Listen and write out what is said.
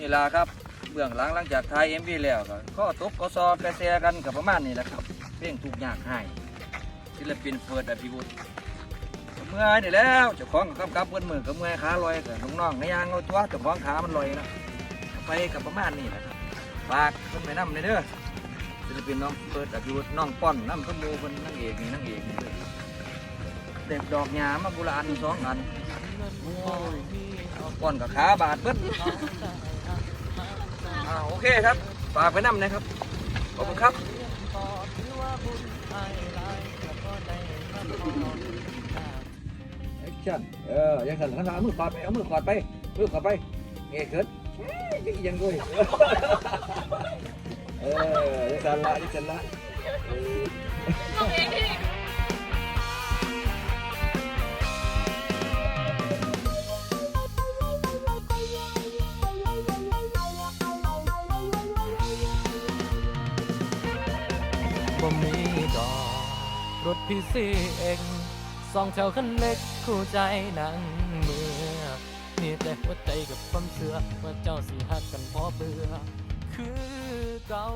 นี่ล่ะครับเบื้องหลังหลังจากถ่ายเอ็มวีแล้วก็ข้อตกก็ซอกระแสกันกับประมาณนี้แหละครับเพลงถูกยากให้ศิลปินเฟิร์ดอภิวุฒิเมื่อยนี่แล้วเจ้าของก็กำกับเบิ้นมือก็เมื่อยขาลอยก็น้องๆในยางเอาตัวเจ้าของขามันลอยนะไปกับประมาณนี้แหละครับฝากเพิ่นไปนำเลยเด้อศิลปินน้องเฟิร์ดอภิวุฒิน้องป้อนน้ำขมูเพิ่นนางเอกนี่นางเอกนี่เด้อเด็บดอกหญ้ามาบุระอันสองอันป้อนกับขาบาดเบิ้อ่อ เคครับฝากไว้นำนะครับขอบคุณครับแอคชั่นเออยังสั่นขนาดมือกอดไปเอามือกอดไปมือกอดไปเงยเกิดเอ้ยยังยังด้วยเออยังสั่นละยังสั่นละ บ่มีดอกรถพี่ซีเองสองแถวขันเล็กคู่ใจนั่งเมือมีแต่หัวใจกับความเชื่อว่าเจ้าสิหักกันพอเบื่อคือเก่า